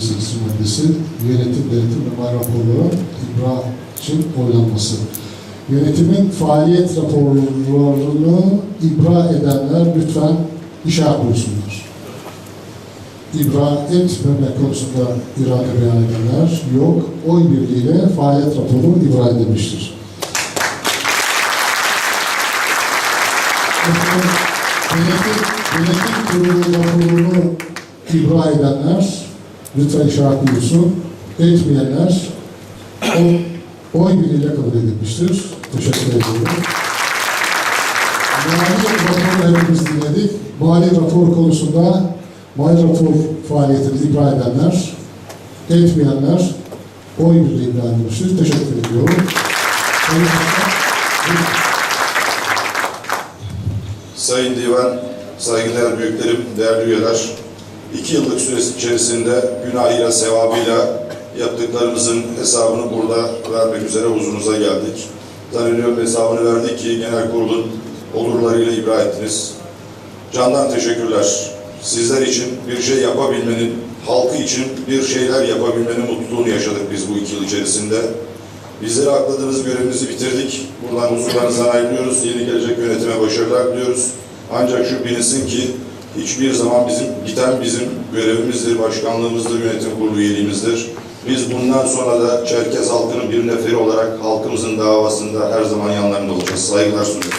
Lisesi Mühendisi Yönetim, Denetim ve Mal Raporları İBRA için oylanması. Yönetimin faaliyet raporlarını ibra edenler lütfen işaret buyursunlar. İbra etmemek konusunda irade beyan edenler yok. Oy birliğiyle faaliyet raporu ibra edilmiştir. Yönetim, yönetim kurulu raporunu ibra edenler lütfen işaret buyursun. Etmeyenler oy, oy birliğiyle kabul edilmiştir. Teşekkür ediyorum. Mali raporu hepimiz dinledik. Mali rapor konusunda mali rapor faaliyetini ibra edenler, etmeyenler oy birliğiyle ayrılmıştır. Teşekkür ediyorum. Sayın Divan, saygıdeğer büyüklerim, değerli üyeler, iki yıllık süresi içerisinde günahıyla, sevabıyla yaptıklarımızın hesabını burada vermek üzere huzurunuza geldik. Zannediyorum hesabını verdik ki genel kurulun olurlarıyla ibra ettiniz. Candan teşekkürler. Sizler için bir şey yapabilmenin, halkı için bir şeyler yapabilmenin mutluluğunu yaşadık biz bu iki yıl içerisinde. Bizleri akladığınız görevimizi bitirdik. Buradan huzurlarınızdan ayrılıyoruz. Yeni gelecek yönetime başarılar diliyoruz. Ancak şu bilinsin ki hiçbir zaman bizim biten bizim görevimizdir, başkanlığımızdır, yönetim kurulu üyeliğimizdir. Biz bundan sonra da Çerkez halkının bir neferi olarak halkımızın davasında her zaman yanlarında olacağız. Saygılar sunuyorum.